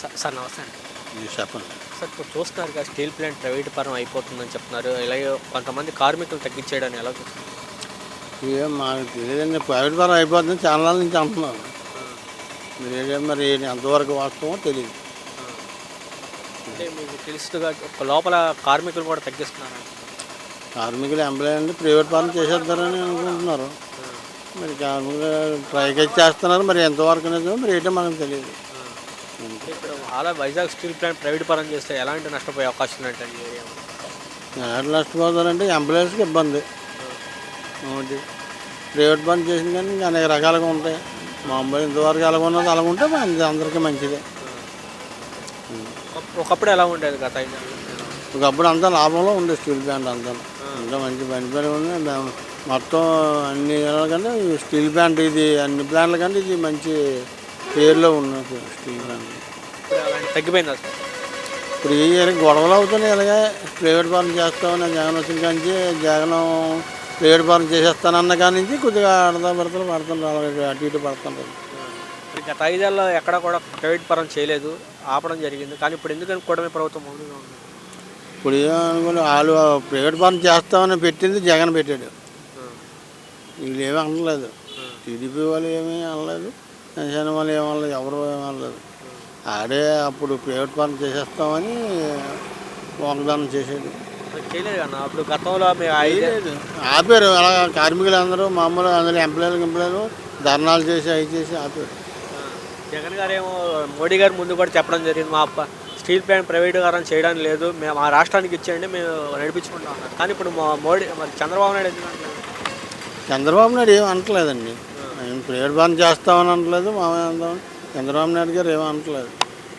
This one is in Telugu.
సార్ నమస్తే అండి. చెప్పండి. సార్ ఇప్పుడు చూస్తున్నారు కదా స్టీల్ ప్లాంట్ ప్రైవేట్ పరం అయిపోతుందని చెప్తున్నారు. ఇలాగే కొంతమంది కార్మికులు తగ్గించేయడానికి ఎలా చూస్తున్నారు? ఏం మాకు తెలియదండి. ప్రైవేట్ పరం అయిపోతుంది చాలా నుంచి అంటున్నాను మీరు మరి ఎంతవరకు వాస్తవమో తెలియదు అంటే మీకు తెలుసుగా ఒక లోపల కార్మికులు కూడా తగ్గిస్తున్నారు? కార్మికులు ఎంప్లాయ్ అండి ప్రైవేట్ పరం చేసేద్దారని అనుకుంటున్నారు. మరి కార్మికులు ట్రైకి చేస్తున్నారు మరి ఎంతవరకు నిజమో మరి ఏంటో మనకు తెలియదు ఇప్పుడు అలా వైజాగ్ స్టీల్ ప్లాంట్ ప్రైవేట్ పరం చేస్తే ఎలాంటి నష్టపోయే అవకాశం ఉందంటే ఈ ఏరియా ఎక్కడ నష్టపోతారంటే ఎంప్లాయీస్కి ఇబ్బంది. ఒకటి ప్రైవేట్ పని చేసింది కానీ ఇంకా అనేక రకాలుగా ఉంటాయి. మామూలు ఇంతవరకు ఎలా ఉన్నది అలా ఉంటే అందరికీ మంచిదే. ఒక- ఒకప్పుడు ఎలా ఉండేది గత? ఒకప్పుడు అంతా లాభంలో ఉండే స్టీల్ ప్లాంట్ అంతా. అంతా మంచి పని పని ఉంది. మొత్తం అన్ని కంటే స్టీల్ ప్లాంట్ ఇది అన్ని ప్లాంట్ల కంటే ఇది మంచి పేరులో అలాంటి తగ్గిపోయిందా సార్? ఇప్పుడు ఇయర్ గొడవలు అవుతున్నాయి ఇలాగే. ప్రైవేట్ పని చేస్తామని జగన్ వచ్చిన కాంచి జగన్ ప్రైవేట్ పని చేసేస్తానన్న కాడి నుంచి కొద్దిగా అడతా పడతారు పడుతుంటారు అలాగే అటు ఇటు పడుతుంటారు గత ఐదేళ్ళలో ఎక్కడ కూడా ప్రైవేట్ పరం చేయలేదు ఆపడం జరిగింది. కానీ ఇప్పుడు ఎందుకని కూటమి ప్రభుత్వం ఇప్పుడు ఏమనుకుని వాళ్ళు ప్రైవేట్ పని చేస్తామని పెట్టింది జగన్ పెట్టాడు. వీళ్ళు ఏమీ అనలేదు. టీడీపీ వాళ్ళు ఏమీ అనలేదు. జనసేన వాళ్ళు ఏమీ అనలేదు ఎవరు ఏమీ అనలేదు. ఆడే అప్పుడు ప్రైవేట్ పని చేసేస్తామని వాగ్దానం కన్నా అప్పుడు గతంలో ఆపారు. అలా కార్మికులు అందరూ మామూలు అందరూ ఎంప్లాయీలు ఎంప్లాయీలు ధర్నాలు చేసి అవి చేసి ఆపారు. జగన్ గారు ఏమో మోడీ గారు ముందు కూడా చెప్పడం జరిగింది. మా ప- స్టీల్ ప్లాంట్ ప్రైవేట్ గారం చేయడానికి లేదు. మేము మా రాష్ట్రానికి ఇచ్చేయండి మేము నడిపించుకుంటాం కానీ ఇప్పుడు మా మోడీ మరి చంద్రబాబు నాయుడు? చంద్రబాబు నాయుడు ఏం అనట్లేదండి. ఇప్పుడు ఏడు పని చేస్తామని అనట్లేదు మామే అందాం చంద్రబాబు నాయుడు గారు ఏమీ అనట్లేదు.